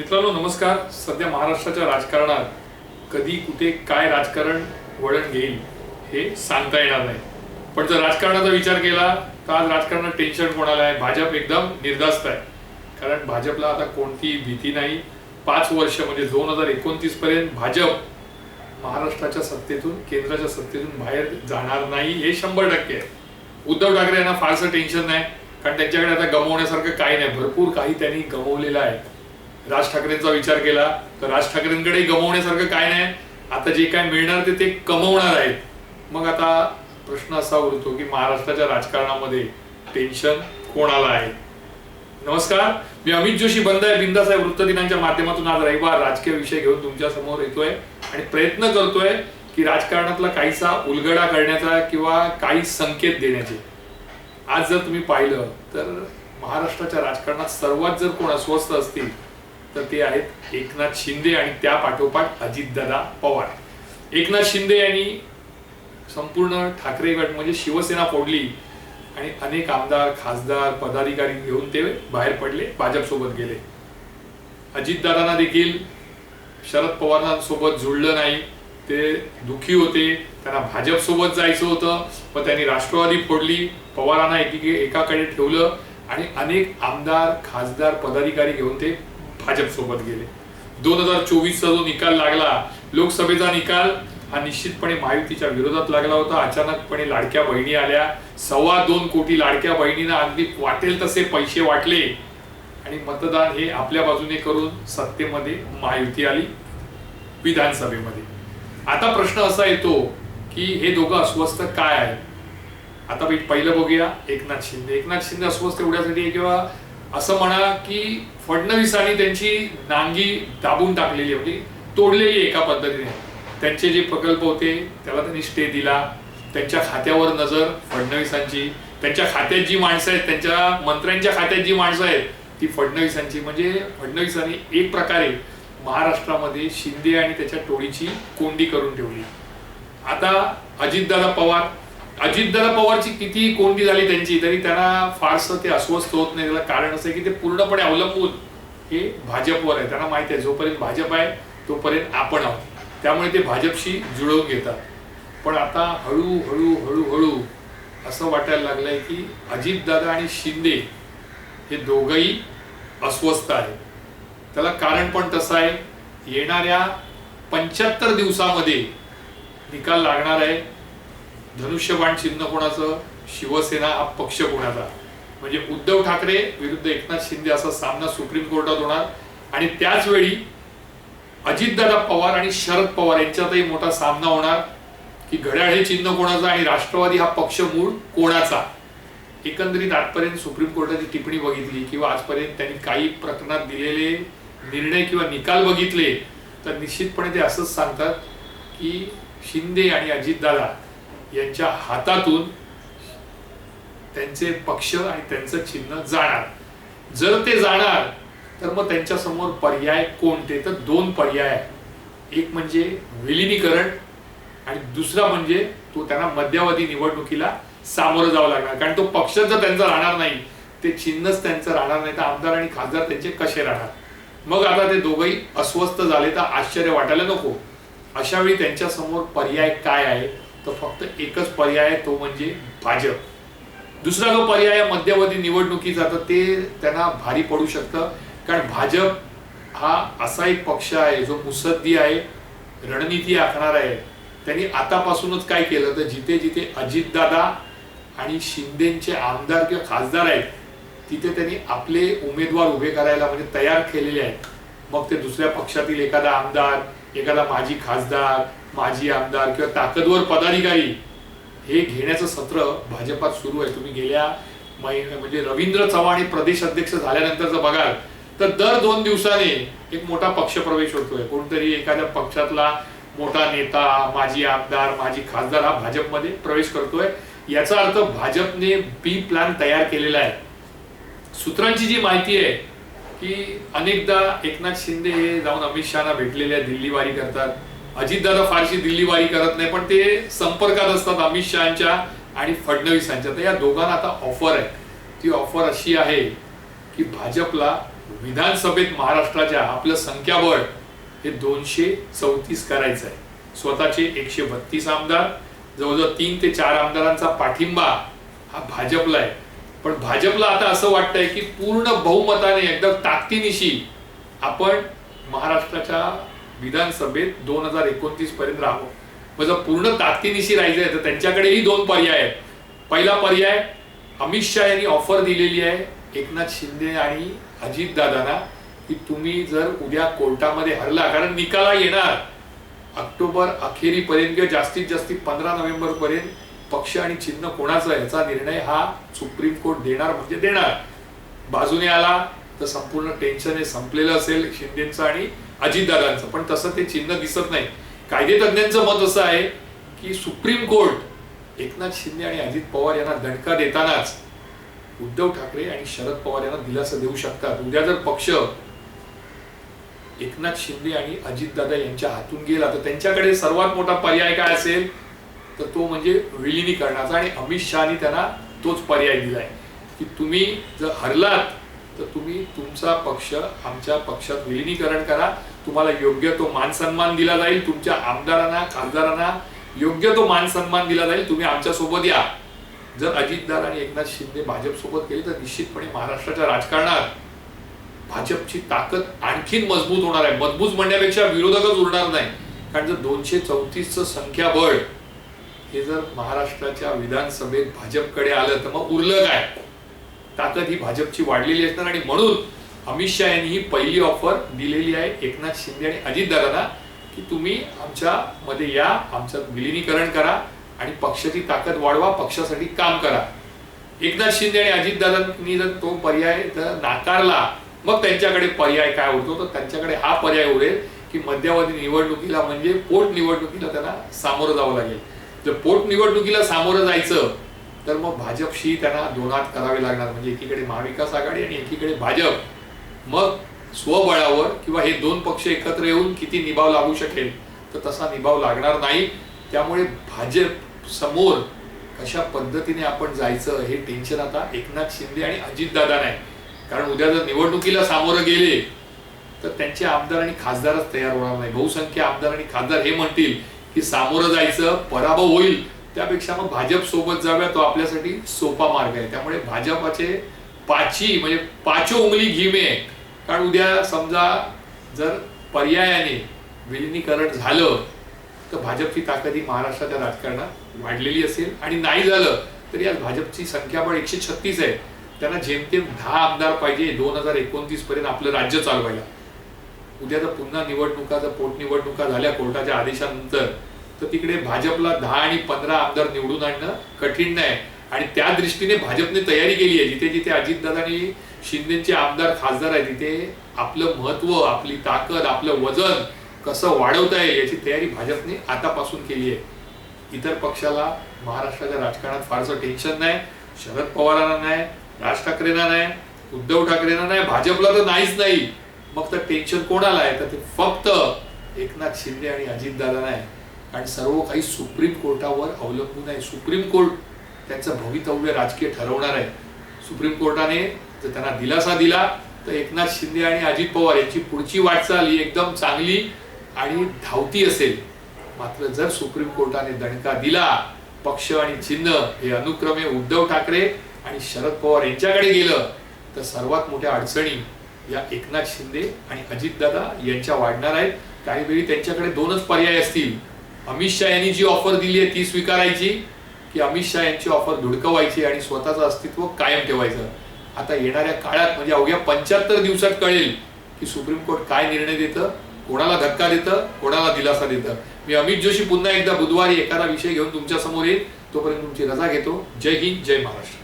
मित्रांनो नमस्कार. सध्या महाराष्ट्राच्या राजकारणात कधी कुठे काय राजकारण वळण घेईल हे सांगता येणार नाही. पण जर राजकारणाचा विचार केला तर आज राजकारणात टेन्शन कोणाला आहे? भाजप एकदम निर्धास्त आहे. कारण भाजपला आता कोणतीही भीती नाही. पाच वर्ष म्हणजे दोन हजार एकोणतीस पर्यंत भाजप महाराष्ट्राच्या सत्तेतून केंद्राच्या सत्तेतून बाहेर जाणार नाही हे शंभर टक्के आहे. उद्धव ठाकरे यांना फारसं टेन्शन नाही. कारण त्यांच्याकडे आता गमवण्यासारखं काही नाही. भरपूर काही त्यांनी गमवलेलं आहे. राज ठाकरेंचा विचार केला तर राज ठाकरेंकडे गमवण्यासारखं काय नाही. आता जे काय मिळणार ते ते कमवणार आहेत. मग आता प्रश्न असा उरतो की महाराष्ट्राच्या राजकारणामध्ये टेन्शन कोणाला आहे? नमस्कार मी अमित जोशी बंद आहे. बिंदासाहेब आहे वृत्तदिनांच्या माध्यमातून आज रविवार राजकीय विषय घेऊन तुमच्यासमोर येतोय आणि प्रयत्न करतोय की राजकारणातला काहीसा उलगडा करण्याचा किंवा काही संकेत देण्याचे. आज जर तुम्ही पाहिलं तर महाराष्ट्राच्या राजकारणात सर्वात जर कोण अस्वस्थ असतील तर ते आहेत एकनाथ शिंदे आणि त्या पाठोपाठ अजितदादा पवार. एकनाथ शिंदे यांनी संपूर्ण ठाकरे गट म्हणजे शिवसेना फोडली आणि अनेक आमदार खासदार पदाधिकारी घेऊन ते बाहेर पडले भाजपसोबत गेले. अजितदादांना देखील शरद पवारांसोबत जुळलं नाही. ते दुखी होते. त्यांना भाजपसोबत जायचं होतं पण त्यांनी राष्ट्रवादी फोडली. पवारांना एकीकडे एकाकडे ठेवलं आणि अनेक आमदार खासदार पदाधिकारी घेऊन ते भाजपसोबत गेले. दोन हजार चोवीसचा जो निकाल लागला लोकसभेचा निकाल हा निश्चितपणे महायुतीच्या विरोधात लागला होता. अचानकपणे लाडक्या बहिणी आल्या. सव्वा दोन कोटी लाडक्या बहिणींना अगदी वाटेल तसे पैसे वाटले. आणि मतदान हे आपल्या बाजूने करून सत्तेमध्ये महायुती आली विधानसभेमध्ये. आता प्रश्न असा येतो की हे दोघं अस्वस्थ काय आहे आता पहिलं बघूया. एकनाथ शिंदे. एकनाथ शिंदे अस्वस्थ एवढ्यासाठी किंवा असं म्हणा की फडणवीसांनी त्यांची नांगी दाबून टाकलेली होती म्हणजे तोडलेली एका पद्धतीने. त्यांचे जे प्रकल्प होते त्याला त्यांनी स्टे दिला. त्यांच्या खात्यावर नजर फडणवीसांची. त्यांच्या खात्यात जी माणसं आहेत त्यांच्या मंत्र्यांच्या खात्यात जी माणसं आहेत ती फडणवीसांची. म्हणजे फडणवीसांनी एक प्रकारे महाराष्ट्रामध्ये शिंदे आणि त्याच्या टोळीची कोंडी करून ठेवली. आता अजितदादा पवार अजितदादा पवारची किती कोंडी झाली त्यांची तरी त्यांना फारसं ते अस्वस्थ होत नाही. त्याला कारण असं की ते पूर्णपणे अवलंबून हे भाजपवर आहे. त्यांना माहिती आहे जोपर्यंत भाजप आहे तोपर्यंत आपण आहोत. त्यामुळे ते भाजपशी जुळवून घेतात. पण आता हळूहळू हळूहळू असं वाटायला लागलंय की अजितदादा आणि शिंदे हे दोघंही अस्वस्थ आहेत. त्याला कारण पण तसं आहे येणाऱ्या पंच्याहत्तर दिवसामध्ये निकाल लागणार आहे. धनुष्यबाण चिन्ह कोणाचं? शिवसेना हा पक्ष कोणाचा? म्हणजे उद्धव ठाकरे विरुद्ध एकनाथ शिंदे असा सामना सुप्रीम कोर्टात होणार. आणि त्याच वेळी अजितदादा पवार आणि शरद पवार यांच्यातही मोठा सामना होणार. की घड्याळ हे चिन्ह कोणाचं आणि राष्ट्रवादी हा पक्ष मूळ कोणाचा? एकंदरीत आजपर्यंत सुप्रीम कोर्टाची टिप्पणी बघितली किंवा आजपर्यंत त्यांनी काही प्रकरणात दिलेले निर्णय किंवा निकाल बघितले तर निश्चितपणे ते असंच सांगतात की शिंदे आणि अजितदादा यांच्या हातातून त्यांचे पक्ष आणि त्यांचं चिन्ह जाणार. जर ते जाणार तर मग त्यांच्यासमोर पर्याय कोणते? तर दोन पर्याय आहेत. एक म्हणजे विलिनीकरण आणि दुसरा म्हणजे तो त्यांना मध्यावधी निवडणुकीला सामोरं जावं लागणार. कारण तो पक्ष जर त्यांचा राहणार नाही ते चिन्हच त्यांचं राहणार नाही तर आमदार आणि खासदार त्यांचे कसे राहणार? मग आता ते दोघंही अस्वस्थ झाले तर आश्चर्य वाटायला नको. अशावेळी त्यांच्यासमोर त्यांच्यासमोर पर्याय काय आहे? तर फक्त एकच पर्याय आहे तो म्हणजे भाजप. दुसरा जो पर्याय आहे मध्यवर्ती निवडणुकीचा तर ते त्यांना भारी पडू शकतं. कारण भाजप हा असा एक पक्ष आहे जो मुसद्दी आहे रणनीती आखणार आहे. त्यांनी आतापासूनच काय केलं तर जिथे जिथे अजितदादा आणि शिंदेचे आमदार किंवा खासदार आहेत तिथे त्यांनी आपले उमेदवार उभे करायला म्हणजे तयार केलेले आहेत. मग ते दुसऱ्या पक्षातील एखादा आमदार एखादा माजी खासदार माजी आमदार किंवा ताकदवर पदाधिकारी हे घेण्याचं सत्र भाजपात सुरू आहे. तुम्ही गेल्या महिन्या म्हणजे रवींद्र चव्हाण हे प्रदेश अध्यक्ष झाल्यानंतर जर बघाल तर दर दोन दिवसाने एक मोठा पक्ष प्रवेश होतोय. कोणतरी एखाद्या पक्षातला मोठा नेता माजी आमदार माजी खासदार हा भाजपमध्ये प्रवेश करतोय. याचा अर्थ भाजपने बी प्लॅन तयार केलेला आहे. सूत्रांची जी माहिती आहे की अनेकदा एकनाथ शिंदे हे जाऊन अमित शहाना भेटलेले आहे दिल्ली वारी करतात. अजितदादा फारशी दिल्लीवारी करत नाही पण ते संपर्कात असतात अमित शहाच्या आणि फडणवीसांच्या तर या दोघांना आता ऑफर आहे. ती ऑफर अशी आहे की भाजपला विधानसभेत महाराष्ट्राच्या आपलं संख्याबळ हे दोनशे चौतीस करायचं आहे. स्वतःचे एकशे बत्तीस आमदार जवळजवळ तीन ते चार आमदारांचा पाठिंबा हा भाजपला आहे. पण भाजपला आता असं वाटतंय की पूर्ण बहुमताने एकदम ताकदीनिशी आपण महाराष्ट्राच्या विधानसभेत दोन हजार एकोणतीस पर्यंत राहावं. मग जर पूर्ण ताकदीनिशी राहायचंय तर त्यांच्याकडेही दोन पर्याय आहेत. पहिला पर्याय अमित शहा यांनी ऑफर दिलेली आहे एकनाथ शिंदे आणि अजित दादांना की तुम्ही जर उद्या कोर्टामध्ये हरला कारण निकाला येणार. ऑक्टोबर अखेरीपर्यंत किंवा जास्तीत जास्त पंधरा नोव्हेंबर पर्यंत पक्ष आणि चिन्ह कोणाचं याचा निर्णय हा सुप्रीम कोर्ट देणार म्हणजे देणार. बाजूने आला तर संपूर्ण टेन्शन हे संपलेलं असेल शिंदेचं आणि अजितदादांचं. पण तसं ते चिन्ह दिसत नाही. कायदे तज्ञांचं मत असं आहे की सुप्रीम कोर्ट एकनाथ शिंदे आणि अजित पवार यांना दणका देतानाच उद्धव ठाकरे आणि शरद पवार यांना दिलासा देऊ शकतात. उद्या जर पक्ष एकनाथ शिंदे आणि अजितदादा यांच्या हातून गेला तर त्यांच्याकडे सर्वात मोठा पर्याय काय असेल? तर तो म्हणजे विलिनीकरणाचा आणि अमित शहानी त्यांना तोच पर्याय दिलाय. की तुम्ही जर हरलात तर तुम्ही तुमचा पक्ष आमच्या पक्षात विलिनीकरण करा. तुम्हाला योग्य तो मान सन्मान दिला जाईल तुमच्या आमदारांना खासदारांना योग्य तो मान सन्मान दिला जाईल तुम्ही आमच्यासोबत या. जर अजितदार आणि एकनाथ शिंदे भाजप सोबत गेले तर निश्चितपणे महाराष्ट्राच्या राजकारणात भाजपची ताकद आणखीन मजबूत होणार आहे. मजबूत म्हणण्यापेक्षा विरोधकच उरणार नाही. कारण जर दोनशे चौतीसचं संख्याबळ हे जर महाराष्ट्राच्या विधानसभेत भाजपकडे आलं तर मग उरलं काय? ताकद ही भाजपची वाढलेली असणार आणि म्हणून अमित शहा यांनी ही पहिली ऑफर दिलेली आहे. एकनाथ शिंदे आणि अजितदादांना की तुम्ही आमच्या मध्ये या आमचं विलिनीकरण करा आणि पक्षाची ताकद वाढवा पक्षासाठी काम करा. एकनाथ शिंदे आणि अजितदादांनी जर तो पर्याय जर नाकारला मग त्यांच्याकडे पर्याय काय होतो तर त्यांच्याकडे हा पर्याय उरेल की मध्यावधी निवडणुकीला म्हणजे पोट निवडणुकीला त्यांना सामोरं जावं लागेल. जर पोट निवडणुकीला सामोरं जायचं तर मग भाजपशी त्यांना दोनात करावे लागणार. म्हणजे एकीकडे महाविकास आघाडी आणि एकीकडे भाजप. मग स्वबळावर किंवा हे दोन पक्ष एकत्र येऊन किती निभाव लागू शकेल तर तसा निभाव लागणार नाही. त्यामुळे भाजप समोर कशा पद्धतीने आपण जायचं हे टेन्शन आता एकनाथ शिंदे आणि अजितदादा नाही. कारण उद्या जर निवडणुकीला सामोरं गेले तर त्यांचे आमदार आणि खासदारच तयार होणार नाही. बहुसंख्य आमदार आणि खासदार हे म्हणतील की सामोरं जायचं पराभव होईल. त्यापेक्षा मग भाजप सोबत जाव्या तो आपल्यासाठी सोपा मार्ग आहे. त्यामुळे भाजपाचे पाची म्हणजे पाचो उंगली घिमे कारण उद्या समजा जर पर्यायाने विलिनीकरण झालं तर भाजपची ताकद ही महाराष्ट्राच्या राजकारणात वाढलेली असेल. आणि नाही झालं तरी आज भाजपची संख्याबळ एकशे छत्तीस आहे. त्यांना जेमतेम दहा आमदार पाहिजे दोन हजार एकोणतीस पर्यंत आपलं राज्य चालवायला. उद्या जर पुन्हा निवडणुका जर पोटनिवडणुका झाल्या कोर्टाच्या आदेशानंतर तर तिकडे भाजपला दहा आणि पंधरा आमदार निवडून आणणं कठीण नाही. आणि त्या दृष्टीने भाजपने तयारी केली आहे. जिथे जिथे अजितदादा आणि शिंदेचे आमदार खासदार आहे तिथे आपलं महत्त्व आपली ताकद आपलं वजन कसं वाढवता येईल याची तयारी भाजपने आतापासून केली आहे. इतर पक्षाला महाराष्ट्राच्या राजकारणात फारसं टेन्शन नाही शरद पवारांना नाही राज ठाकरेंना नाही उद्धव ठाकरेंना नाही भाजपला तर नाहीच नाही. मग तर टेन्शन कोणाला आहे? तर ते फक्त एकनाथ शिंदे आणि अजितदादा नाही. आणि सर्व काही सुप्रीम कोर्टावर अवलंबून आहे. सुप्रीम कोर्ट त्यांचं भवितव्य राजकीय ठरवणार आहे. सुप्रीम कोर्टाने जर त्यांना दिलासा दिला तर एकनाथ शिंदे आणि अजित पवार यांची पुढची वाटचाल ही एकदम चांगली आणि धावती असेल. मात्र जर सुप्रीम कोर्टाने दणका दिला पक्ष आणि चिन्ह हे अनुक्रमे उद्धव ठाकरे आणि शरद पवार यांच्याकडे गेलं तर सर्वात मोठ्या अडचणी या एकनाथ शिंदे आणि अजितदादा यांच्या वाढणार आहेत. काही वेळी त्यांच्याकडे दोनच पर्याय असतील. अमित शहा यांनी जी ऑफर दिली आहे ती स्वीकारायची. की अमित शहा यांची ऑफर धुडकवायची आणि स्वतःचं अस्तित्व कायम ठेवायचं. आता येणाऱ्या काळात म्हणजे अवघ्या पंच्याहत्तर दिवसात कळेल की सुप्रीम कोर्ट काय निर्णय देतं कोणाला धक्का देतं कोणाला दिलासा देतं. मी अमित जोशी पुन्हा एकदा बुधवारी एखादा विषय घेऊन तुमच्यासमोर येईल. तोपर्यंत तुमची रजा घेतो. जय हिंद जय महाराष्ट्र.